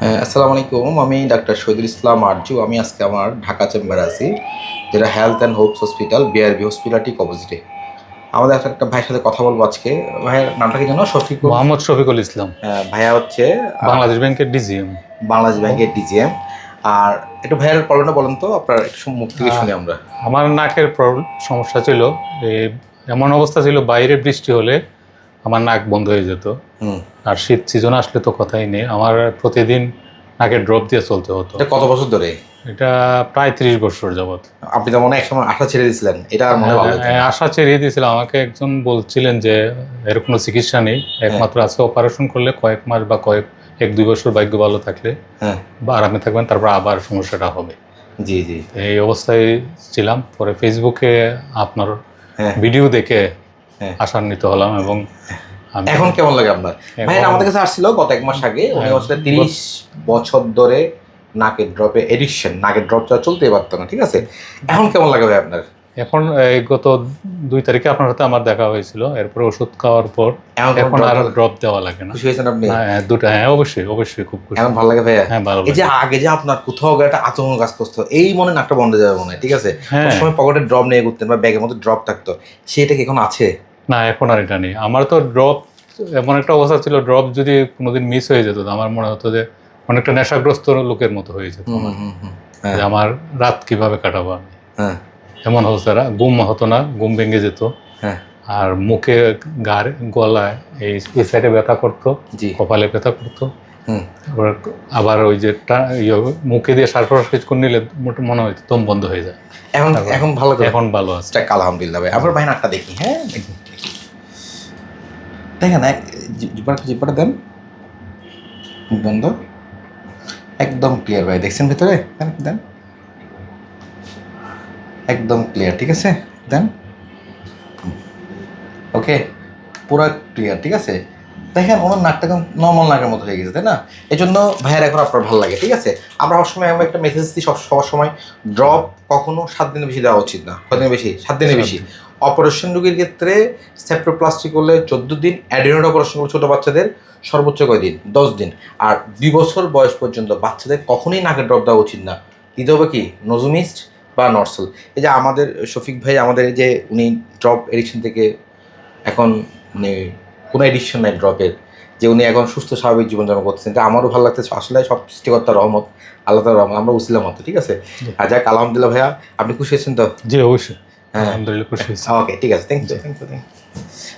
হ্যাঁ, আসসালামু আলাইকুম। আমি ডাক্তার শহীদুল ইসলাম আরজু। আমি আজকে আমার ঢাকা চেম্বারে আছি যেটা health and hopes hospital BRB hospital ঠিক অপোজিটে আমাদের একটা একটা ভাইয়ের সাথে কথা বলব আজকে। ভাইয়ের নামটা কি জানো শফিক মোহাম্মদ শফিকুল ইসলাম। ভাইয়া হচ্ছে বাংলাদেশ ব্যাংকের ডিজিএম বাংলাদেশ ব্যাংকের ডিজিএম আর একটু ভাইয়ের প্রবলেমটা বলেন তো আপনার একটু মুখ থেকে শুনি আমরা। আমার নাকের প্রবলেম সমস্যা ছিল এমন অবস্থা ছিল বাইরে বৃষ্টি হলে আমার নাক বন্ধ হয়ে যেত। হুম। আর শীত সিজন আসলে তো কথাই নেই। আমার প্রতিদিন নাকে ড্রপ দিয়ে চলতে হতো। কত বছর ধরে? এটা প্রায় ত্রিশ বছর যাবত আপনি তো মনে হয় একসময় আশা ছেড়ে দিয়েছিলেন এটা আর মনে না। হ্যাঁ, আশা ছেড়িয়ে দিয়েছিল আমাকে একজন বলছিলেন যে এর কোনো চিকিৎসা নেই। একমাত্র আছে অপারেশন করলে কয়েক মাস বা কয়েক এক দুই বছর ভাগ্য ভালো থাকলে হ্যাঁ। বা আরামে থাকবেন তারপর আবার সমস্যাটা হবে। জি জি। এই অবস্থায় ছিলাম। পরে ফেসবুকে আপনার হ্যাঁ। ভিডিও দেখে হ্যাঁ। আশান্বিত হলাম এবং এখন কেমন লাগে আপনার? ভাই আমাদের কাছে আসছিল গত এক মাস আগে উনি হ্যাঁ, হচ্ছে তিরিশ বছর ধরে নাকের ড্রপে এডিকশন নাকের ড্রপ ছাড়া চলতেই পারতো না ঠিক আছে? এখন কেমন লাগে ভাই আপনার? এখন এই গত দুই তারিখে আপনার সাথে আমার দেখা হয়েছিল এরপরে ওষুধ খাওয়ার পর এখন আর ড্রপ দেওয়া লাগে না। খুশি হয়েছেন আপনি? হ্যাঁ দুটো হ্যাঁ অবশ্যই অবশ্যই খুব খুশি। এখন ভালো লাগে ভাইয়া? হ্যাঁ ভালো এই যে আগে যে আপনার কোথাও একটা আতঙ্ক কাজ করতো এই মনে নাকটা বন্ধ হয়ে যাবে মনে হয় ঠিক আছে? হ্যাঁ। সময় পকেটে ড্রপ নিয়ে ঘুরতেন বা ব্যাগের মধ্যে ড্রপ থাকতো সেটা কি এখন আছে? না এখন আর এটা নেই। আমার তো ড্রপ এমন একটা অবস্থা ছিল ড্রপ যদি কোনোদিন মিস হয়ে যেত তো আমার মনে হতো যে অনেকটা নেশাগ্রস্ত লোকের মতো হয়ে যেত। হ্যাঁ। আমার রাত কীভাবে কাটাবো আমি? হ্যাঁ। এমন অবস্থা রা- ঘুম হতো না ঘুম ভেঙে যেত। হ্যাঁ। আর মুখে গার গলায় এই এই সাইডে ব্যথা করতো কপালে ব্যথা করতো। আবার আবার ওই যে ইয়ে মুখে দিয়ে শ্বাস করে নিলে মনে হয় দম বন্ধ হয়ে যায়। এখন এখন ভালো এখন ভালো আছে। আলহামদুলিল্লাহ ভাই নাকটা দেখি হ্যাঁ? দেখি। দেখেন জিব্বাটা জিব্বাটা দেন বন্ধ। একদম ক্লিয়ার ভাই, দেখছেন ভিতরে? দেন দেন। একদম ক্লিয়ার ঠিক আছে? দেন। ওকে, পুরো ক্লিয়ার ঠিক আছে? দেখেন ওনার নাকটা একদম নর্মাল নাকের মতো হয়ে গেছে, তাই না? এই জন্য ভাইয়ের এখন আপনার ভালো লাগে, ঠিক আছে? আমরা সবসময় এমন একটা মেসেজ দিই সব সবার সময় ড্রপ কখনো সাত দিনের বেশি দেওয়া উচিত না। কদিনের বেশি? সাত দিনের বেশি। অপারেশন রোগীর ক্ষেত্রে সেপ্টোপ্লাস্টিক করলে চোদ্দ দিন অ্যাডিনোড অপারেশন করলে ছোটো বাচ্চাদের সর্বোচ্চ কয় দিন? দশ দিন। আর দুই বছর বয়স পর্যন্ত বাচ্চাদের কখনোই নাকের ড্রপ দেওয়া উচিত না। দিতে হবে কি? নজুমিস্ট বা নর্সেল। এই যে আমাদের শফিক ভাই, আমাদের যে উনি ড্রপ এডিকশন থেকে এখন মানে কোনো এডিশন নাই ড্রপের যে উনি এখন সুস্থ স্বাভাবিক জীবনযাপন করতেছেন এটা আমারও ভালো লাগতেছে। আসলে সব সৃষ্টিকর্তা রহমত আল্লাহ তার রহমত আমরা উসিলাম মতো ঠিক আছে? আর যাক আলহামদুলিল্লাহ ভাইয়া আপনি খুশি হয়েছেন তো? জি অবশ্যই। হ্যাঁ। আলহামদুলিল্লাহ খুশি হয়েছি। ওকে ঠিক আছে thank you thank you thank you